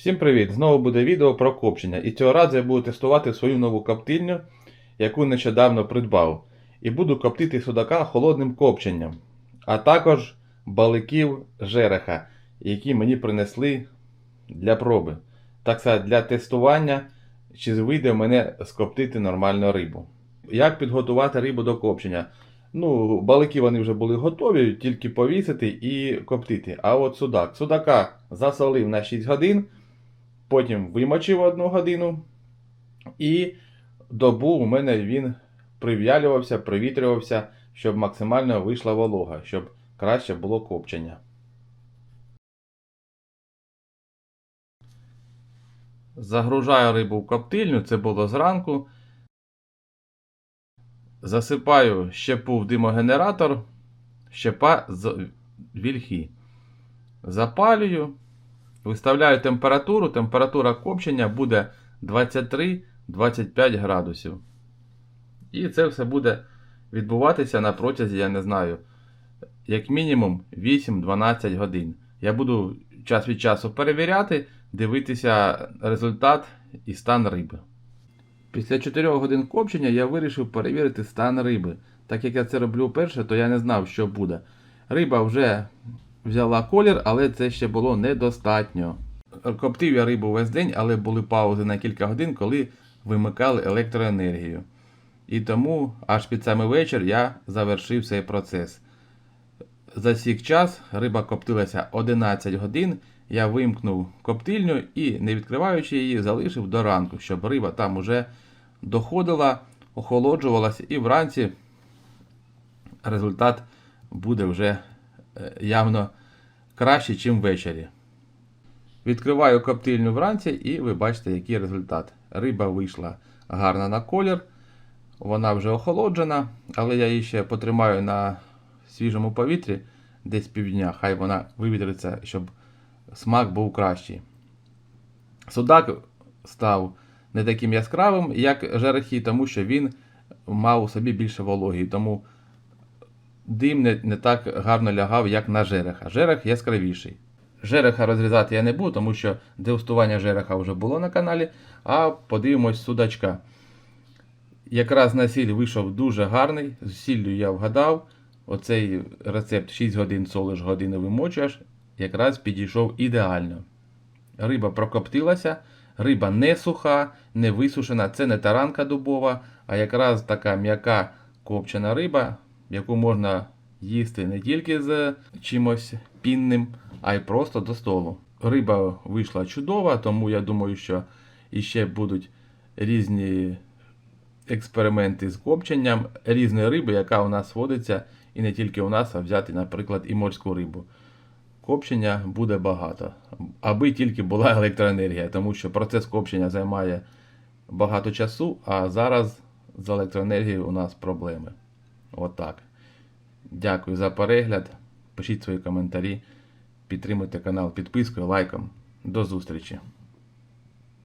Всім привіт! Знову буде відео про копчення. І цього разу я буду тестувати свою нову коптильню, яку нещодавно придбав. І буду коптити судака холодним копченням, а також баликів жереха, які мені принесли для проби. Так сказати, для тестування, чи вийде в мене скоптити нормальну рибу. Як підготувати рибу до копчення? Ну, балики вони вже були готові, тільки повісити і коптити. А от судак. Судака засолив на 6 годин, потім вимочив одну годину, і добу у мене він прив'ялювався, привітрювався, щоб максимально вийшла волога, щоб краще було копчення. Загружаю рибу в коптильню, це було зранку. Засипаю щепу в димогенератор, щепа з вільхи. Запалюю, виставляю температуру. Температура копчення буде 23-25 градусів. І це все буде відбуватися на протязі, я не знаю, як мінімум 8-12 годин. Я буду час від часу перевіряти, дивитися результат і стан риби. Після 4 годин копчення я вирішив перевірити стан риби. Так як я це роблю вперше, то я не знав, що буде. Риба вже взяла колір, але це ще було недостатньо. Коптив я рибу весь день, але були паузи на кілька годин, коли вимикали електроенергію. І тому аж під самий вечір я завершив цей процес. За сік час риба коптилася 11 годин. Я вимкнув коптильню і, не відкриваючи її, залишив до ранку, щоб риба там уже доходила, охолоджувалася, і вранці результат буде вже явно краще, ніж ввечері. Відкриваю коптильню вранці і ви бачите, який результат. Риба вийшла гарна на колір, вона вже охолоджена, але я її ще потримаю на свіжому повітрі десь півдня, хай вона вивітриться, щоб смак був кращий. Судак став не таким яскравим, як жерехи, тому що він мав у собі більше вологі, тому дим не, не так гарно лягав, як на жереха. Жерех яскравіший. Жереха розрізати я не буду, тому що дегустування жереха вже було на каналі. А подивимось судачка. Якраз на сіль вийшов дуже гарний. З сіллю я вгадав. Оцей рецепт 6 годин солиш, години вимочуєш, якраз підійшов ідеально. Риба прокоптилася, риба не суха, не висушена. Це не таранка дубова, а якраз така м'яка копчена риба, яку можна їсти не тільки з чимось пінним, а й просто до столу. Риба вийшла чудова, тому я думаю, що іще будуть різні експерименти з копченням різної риби, яка у нас водиться, і не тільки у нас, а взяти, наприклад, і морську рибу. Копчення буде багато, аби тільки була електроенергія, тому що процес копчення займає багато часу, а зараз з електроенергією у нас проблеми. Отак. Дякую за перегляд. Пишіть свої коментарі, підтримуйте канал підпискою, лайком. До зустрічі!